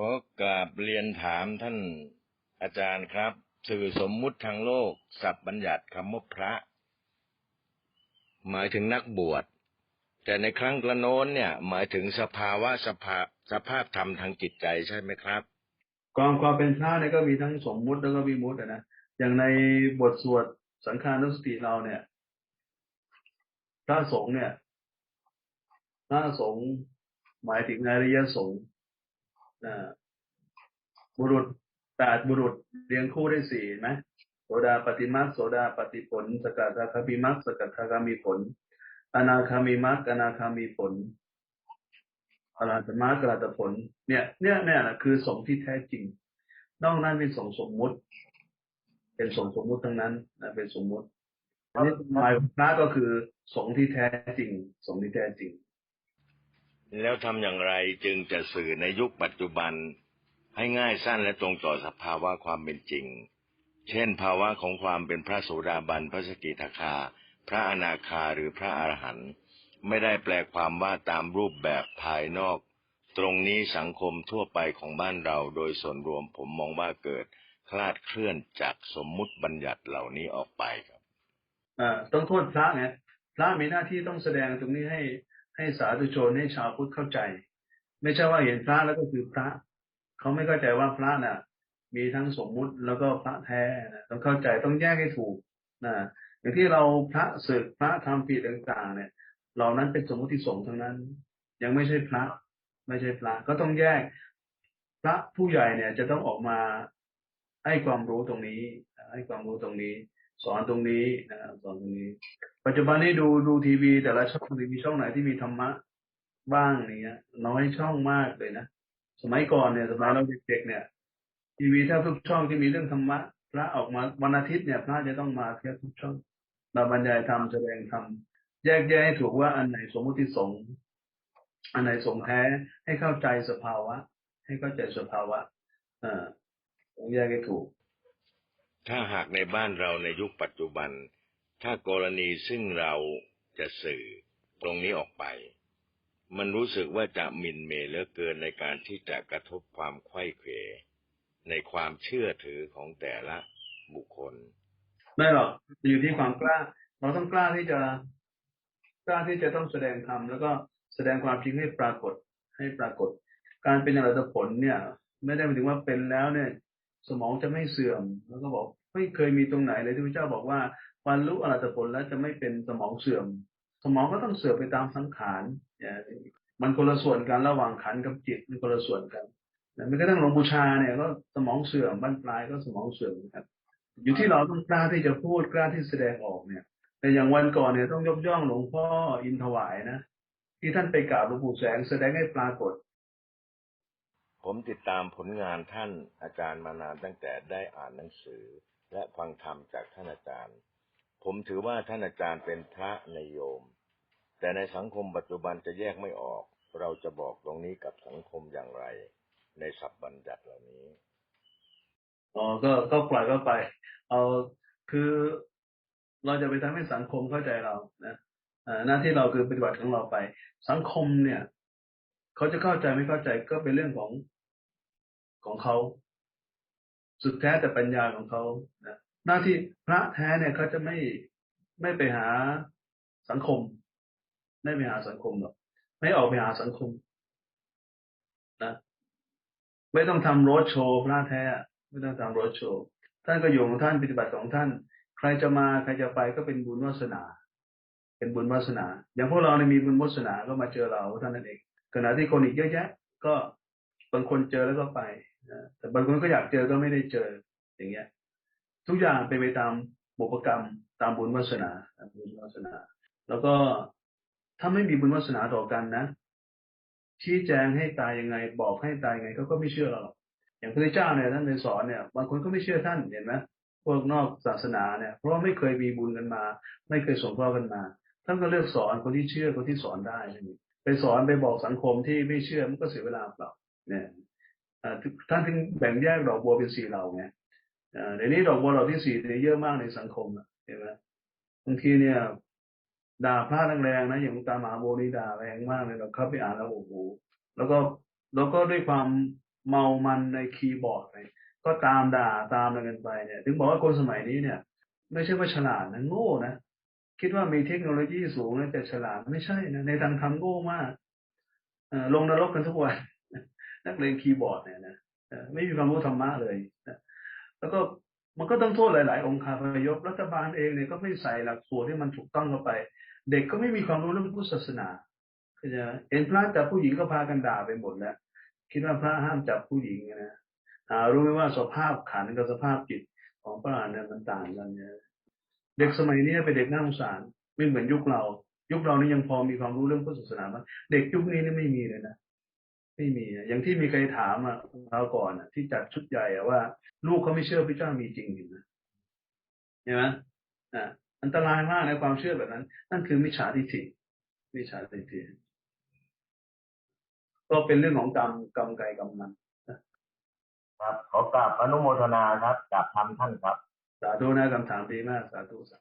ขอกราบเรียนถามท่านอาจารย์ครับ สื่อสมมุติทางโลกสับบัญญัติคำว่าพระ หมายถึงนักบวช แต่ในครั้งกระโน้นเนี่ย หมายถึงสภาวะสภาสภาพธรรมทางจิตใจใช่ไหมครับความความเป็นพระเนี่ยก็มีทั้งสมมุติแล้วก็วิมุตินะอย่างในบทสวดสังฆานุสติเราเนี่ยพระสงฆ์เนี่ยพระสงฆ์หมายถึงอริยสงฆ์อ่า บุรุษแปดบุรุษเรียงคู่ได้สี่นไหมโสดาปฏิมักโสดาปฏิผล สกัทาคามิมักสกัดทาคามีผล อนาคามีมักอนาคามีผลอรหัตมรรคอรหัตผล เนี่ย เนี่ยเนี่ยนะคือสงที่แท้จริง นอกนั้นเป็นสงสมมุติ เป็นสงสมมุติทั้งนั้นนะเป็นสมมุติอันนี้หมายพระก็คือสงที่แท้จริง สงที่แท้จริง แล้วทำอย่างไรจึงจะสื่อในยุคปัจจุบัน ให้ง่ายสั้นและตรงต่อสภาวะความเป็นจริง เช่น ภาวะของความเป็นพระโสดาบัน พระสกิทาคา พระอนาคาหรือพระอรหันต์ไม่ได้แปลความว่าตามรูปแบบภายนอก ตรงนี้สังคมทั่วไปของบ้านเราโดยส่วนรวมผมมองว่าเกิดคลาดเคลื่อนจากสมมุติบัญญัติเหล่านี้ออกไปครับต้องโทษพระไงพระมีหน้าที่ต้องแสดงตรงนี้ให้ ให้สาธุชนให้ชาวพุทธเข้าใจ ไม่ใช่ว่าเห็นพระแล้วก็คือพระ เขาไม่เข้าใจว่าพระน่ะ มีทั้งสมมุติแล้วก็พระแท้นะต้องเข้าใจต้องแยกให้ถูกนะอย่างที่เราพระศึกพระทำผิดต่างๆ เนี่ย เหล่านั้นเป็นสมมติสงฆ์ทั้งนั้น ยังไม่ใช่พระ ไม่ใช่พระ ก็ต้องแยก พระผู้ใหญ่เนี่ยจะต้องออกมาให้ความรู้ตรงนี้ ให้ความรู้ตรงนี้ สอนตรงนี้นะครับสอนตรงนี้ ปัจจุบันนี้ดูดูทีวี แต่ละช่องทีช่องไหนที่มีธรรมะบ้างอย่างเงี้ย น้อยช่องมากเลยนะสมัยก่อนเนี่ยสมัยเราเด็กๆเนี่ย ทีวีแทบทุกช่องที่มีเรื่องธรรมะพระออกมาวันอาทิตย์เนี่ยพระจะต้องมาแทบทุกช่องมาบรรยายธรรมแสดงธรรมแยกแยะให้ถูกว่าอันไหนสมมติสงอันไหนสงแท้ให้เข้าใจสภาวะ ให้เข้าใจสภาวะอ่าต้องแยกให้ถูก ถ้าหากในบ้านเราในยุคปัจจุบัน ถ้ากรณีซึ่งเราจะสื่อตรงนี้ออกไป มันรู้สึกว่าจะมินเมเหลือเกินในการที่จะกระทบความไข้เขวในความเชื่อถือของแต่ละบุคคล ไม่หรอกอยู่ที่ความกล้า เราต้องกล้าที่จะกล้าที่จะต้องแสดงธรรมแล้วก็แสดงความจริงให้ปรากฏให้ปรากฏ การเป็นอรหัตผลเนี่ย ไม่ได้หมายถึงว่าเป็นแล้วเนี่ย สมองจะไม่เสื่อม แล้วก็บอกไม่เคยมีตรงไหนเลยที่พระเจ้าบอกว่าบรรลุอรหัตผลแล้วจะไม่เป็นสมองเสื่อม สมองก็ต้องเสื่อมไปตามสังขารเนี่ยมันคนละส่วนกันระหว่างขันกับจิตมันคนละส่วนกันนะไม่กระทั่งหลวงบูชาเนี่ยก็สมองเสื่อมบั้นปลายก็สมองเสื่อมครับ อยู่ที่เราต้องกล้าที่จะพูดกล้าที่แสดงออกเนี่ย แต่อย่างวันก่อนเนี่ยต้องยกย่องหลวงพ่ออินทวายนะที่ท่านไปกราบหลวงปู่แสงแสดงให้ปรากฏ ผมติดตามผลงานท่านอาจารย์มานานตั้งแต่ได้อ่านหนังสือ และฟังธรรมจากท่านอาจารย์ ผมถือว่าท่านอาจารย์เป็นพระในโยม แต่ในสังคมปัจจุบันจะแยกไม่ออก เราจะบอกตรงนี้กับสังคมอย่างไร ในสับบัญญัติเหล่านี้อ๋อก็ก็ปล่อยก็ไป เอาคือเราจะไปทำให้สังคมเข้าใจเรานะหน้าที่เราคือปฏิบัติของเราไป สังคมเนี่ย เขาจะเข้าใจไม่เข้าใจก็เป็นเรื่องของ ของเขา สุดแท้แต่ปัญญาของเขานะหน้าที่พระแท้เนี่ยเขาจะไม่ไม่ไปหาสังคม ไม่ไปหาสังคมหรอกไม่ออกไปหาสังคมนะไม่ต้องทำรดโชว์พระแท้ ไม่ต้องทำรดโชว์ท่านก็อยู่ของท่านปฏิบัติของท่าน ใครจะมาใครจะไปก็เป็นบุญวาสนา เป็นบุญวาสนา อย่างพวกเราเนี่ยมีบุญวาสนาก็มาเจอเราท่านั้นเองขณะที่คนอีกเยอะแยะ ก็บางคนเจอแล้วก็ไป แต่บางคนก็อยากเจอก็ไม่ได้เจออย่างเงี้ย ทุกอย่างเป็นไปตามบุพกรรม ตามบุญวาสนาบุญวาสนา แล้วก็ถ้าไม่มีบุญวาสนาต่อกันนะ ชี้แจงให้ตายยังไง บอกให้ตายยังไงเขาก็ไม่เชื่อเราหรอกอย่างพระเจ้าเนี่ยท่านในสอนเนี่ยบางคนก็ไม่เชื่อท่านเห็นไหมพวกนอกศาสนาเนี่ย เพราะไม่เคยมีบุญกันมา ไม่เคยสงเคราะห์กันมาท่านก็เลือกสอนคนที่เชื่อคนที่สอนได้ไปสอนไปบอกสังคมที่ไม่เชื่อมันก็เสียเวลาเปล่าเนี่ย ท่านถึงแบ่งแยกดอกบัวเป็นสี่เหล่าไงเดี๋ยวนี้ดอกบัวเหล่าที่สี่เนี่ยเยอะมากในสังคมเห็นไหมบางทีเนี่ยด่าพระแรงๆนะอย่างตามหาโบนี่ด่าแรงมากเลยเราเข้าไปอ่านแล้วโอ้โหแล้วก็แล้วก็ด้วยความเมามันในคีย์บอร์ดไปก็ตามด่าตามอะไรกันไปเนี่ย ถึงบอกว่าคนสมัยนี้เนี่ย ไม่ใช่ว่าฉลาดนะโง่นะคิดว่ามีเทคโนโลยีสูงแล้วจะฉลาดไม่ใช่นะในทางธรรมโง่มากอ่อลงนรกกันทุกวัน นักเรียนคีย์บอร์ดเนี่ยนะไม่มีความรู้ธรรมะเลยนะแล้วก็มันก็ต้องโทษหลาย ๆ องค์คาพยพรัฐบาลเองเนี่ยก็ไม่ใส่หลักสูตรที่มันถูกต้องเข้าไป เด็กก็ไม่มีความรู้เรื่องพุทธศาสนาก็จะเห็นพระจับผู้หญิงก็พากันด่าไปหมดแล้วคิดว่าพระห้ามจับผู้หญิงนะรู้ไหมว่าสภาพขันกับสภาพจิตของพระอรหันต์เนี่ยมันต่างกันเนี่ยเด็กสมัยนี้เป็นเด็กน่าสงสารไม่เหมือนยุคเรา ยุคเรานี่ยังพอมีความรู้เรื่องพุทธศาสนาบ้างเด็กยุคนี้นี่ไม่มีเลยนะ ไม่มีอะอย่างที่มีใครถามอะเราก่อนอะที่จัดชุดใหญ่อะว่า ลูกเขาไม่เชื่อพระเจ้ามีจริงอยู่นะเห็นไหมอ่าอันตรายมากในความเชื่อแบบนั้น นั่นคือมิจฉาทิฏฐิมิจฉาทิฏฐิก็เป็นเรื่องของกรรมกรรมไกรกรรมมันครับขอกราบอนุโมทนาครับกราบทำท่านครับ สาธุนะคำถามดีมากสาธุสาธุ